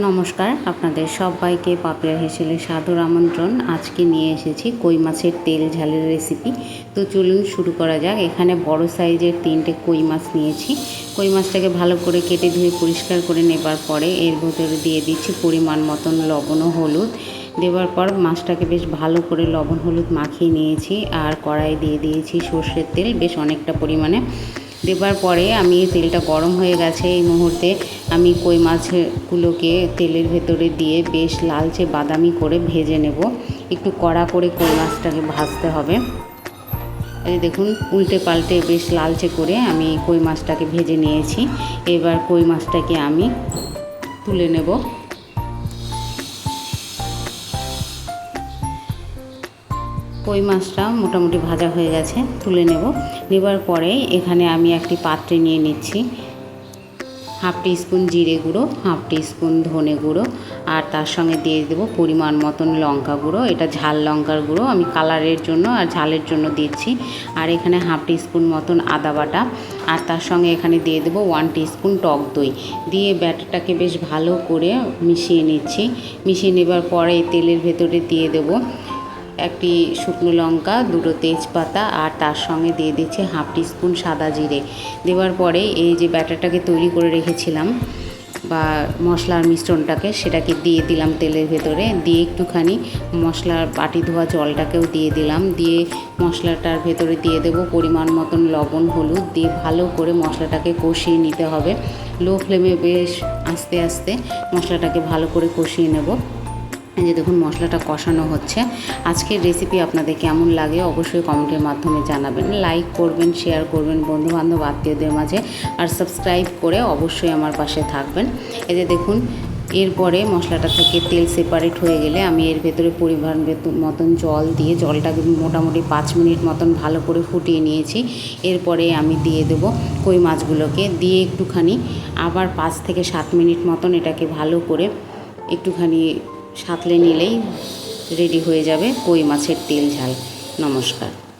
নমস্কার, আপনাদের সবাইকে পাপিয়া হেসেলে সাদর আমন্ত্রণ। আজকে নিয়ে এসেছি কই মাছের তেল ঝালের রেসিপি তো চলুন শুরু করা যাক। এখানে বড় সাইজের তিনটে কই মাছ নিয়েছি। কই মাছটাকে ভালো করে কেটে ধুয়ে পরিষ্কার করে নেবার পরে এর ভেতরে দিয়ে দিচ্ছি পরিমাণ মতন লবণ ও হলুদ। দেওয়ার পর মাছটাকে বেশ ভালো করে লবণ হলুদ মাখিয়ে নিয়েছি। আর কড়াই দিয়ে দিয়েছি সর্ষের তেল। বেশ অনেকটা পরিমাণে দেবার পরে আমি তেলটা গরম হয়ে গেছে এই মুহূর্তে। আমি কই মাছগুলোকে তেলের ভেতরে দিয়ে বেশ লালচে বাদামি করে ভেজে নেব। একটু কড়া করে কই মাছটাকে ভাজতে হবে। এই দেখুন, উল্টে পাল্টে বেশ লালচে করে আমি কই মাছটাকে ভেজে নিয়েছি। এবার কই মাছটাকে আমি তুলে নেব। কই মাছটা মোটামুটি ভাজা হয়ে গেছে, তুলে নেব। নেবার পরে এখানে আমি একটি পাত্রে নিয়ে নিচ্ছি হাফ টি স্পুন জিরে গুঁড়ো, হাফ টি স্পুন ধনে গুঁড়ো, আর তার সঙ্গে দিয়ে দেবো পরিমাণ মতন লঙ্কা গুঁড়ো। এটা ঝাল লঙ্কার গুঁড়ো, আমি কালারের জন্য আর ঝালের জন্য দিচ্ছি। আর এখানে হাফ টি স্পুন মতন আদা বাটা, আর তার সঙ্গে এখানে দিয়ে দেবো ওয়ান টি স্পুন টক দই। দিয়ে ব্যাটারটাকে বেশ ভালো করে মিশিয়ে নিচ্ছি। মিশিয়ে নেবার পরে তেলের ভেতরে দিয়ে দেবো একটি শুকনো লঙ্কা, দুটো তেজপাতা আর তার সঙ্গে দিয়ে দিচ্ছে হাফ টিস্পুন সাদা জিরে। দেওয়ার পরে এই যে ব্যাটারটাকে তৈরি করে রেখেছিলাম বা মশলার মিশ্রণটাকে, সেটাকে দিয়ে দিলাম তেলের ভেতরে। দিয়ে একটুখানি মশলার বাটি ধোয়া জলটাকেও দিয়ে দিলাম। দিয়ে মশলাটার ভেতরে দিয়ে দেব পরিমাণ মতন লবণ, হলুদ। দিয়ে ভালো করে মশলাটাকে কষিয়ে নিতে হবে। লো ফ্লেমে বেশ আস্তে আস্তে মশলাটাকে ভালো করে কষিয়ে নেব। যে দেখুন মশলাটা কষানো হচ্ছে। আজকের রেসিপি আপনাদের কেমন লাগে অবশ্যই কমেন্টের মাধ্যমে জানাবেন। লাইক করবেন শেয়ার করবেন বন্ধুবান্ধব, আত্মীয়দের মাঝে। আর সাবস্ক্রাইব করে অবশ্যই আমার পাশে থাকবেন। যে দেখুন, এরপরে মশলাটা থেকে তেল সেপারেট হয়ে গেলে আমি এর ভেতরে পরিমাণ মতন জল দিয়ে, জলটাকে মোটামুটি পাঁচ মিনিট মতন ভালো করে ফুটিয়ে নিয়েছি। এরপরে আমি দিয়ে দেবো কই মাছগুলোকে। দিয়ে একটুখানি আবার পাঁচ থেকে সাত মিনিট মতন এটাকে ভালো করে একটুখানি সাঁতলে নিলেই রেডি হয়ে যাবে কই মাছের তেল ঝাল। নমস্কার।